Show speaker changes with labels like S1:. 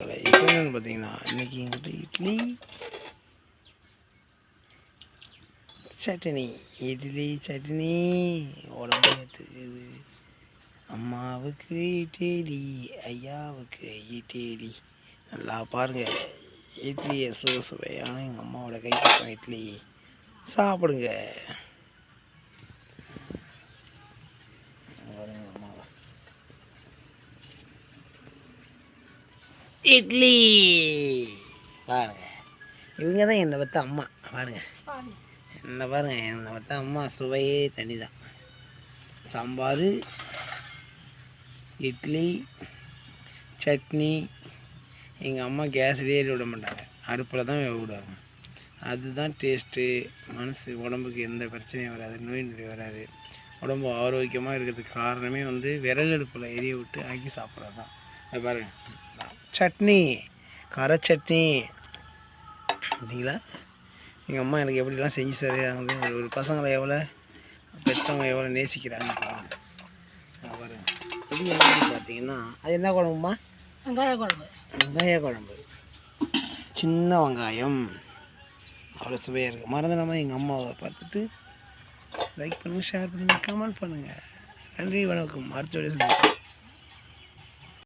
S1: இப்போ என்னென்னு பார்த்தீங்கன்னா இன்றைக்கி எங்கிட்ட இட்லி சட்னி. இட்லி சட்னி. உடம்பு ஏற்றுக்குது அம்மாவுக்கு இட்லி ஐயாவுக்கு இட்லி. நல்லா பாருங்கள் இட்லியை சுவை சுவையான எங்கள் அம்மாவோட கை இட்லி. சாப்பிடுங்க பாருங்க அம்மாவை இட்லி. பாருங்க. இவங்க தான் என்னை பார்த்தா அம்மா. பாருங்க. என்ன பாருங்க என்னை பார்த்தா அம்மா சுவையே தனி தான் சாம்பார் இட்லி சட்னி. எங்கள் அம்மா கேஸ்லேயே விட மாட்டாங்க. அடுப்பில் தான் வேக விடுவாங்க. அதுதான் டேஸ்ட்டு மனசு உடம்புக்கு எந்த பிரச்சனையும் வராது நோய் நொடி வராது. உடம்பு ஆரோக்கியமாக இருக்கிறதுக்கு காரணமே வந்து விறகு அடுப்பில் எரிய விட்டு ஆக்கி சாப்பிட்றது தான் அது பாருங்கள் சட்னி கார சட்னி. பார்த்தீங்களா எங்கள் அம்மா எனக்கு எப்படிலாம் செஞ்சு சரியாகுது ஒரு பசங்களை எவ்வளோ பெற்றவங்க எவ்வளோ நேசிக்கிறாங்க இது என்னன்னு பார்த்தீங்கன்னா அது என்ன குழம்புமா?
S2: வெங்காய குழம்பு.
S1: வெங்காய குழம்பு. சின்ன வெங்காயம். அவ்வளோ சுவையாக இருக்குது மறந்துடாமல் எங்கள் அம்மாவை பார்த்துட்டு லைக் பண்ணுங்கள் ஷேர் பண்ணுங்கள் கமெண்ட் பண்ணுங்கள் நன்றி வணக்கம். சந்திப்போம்.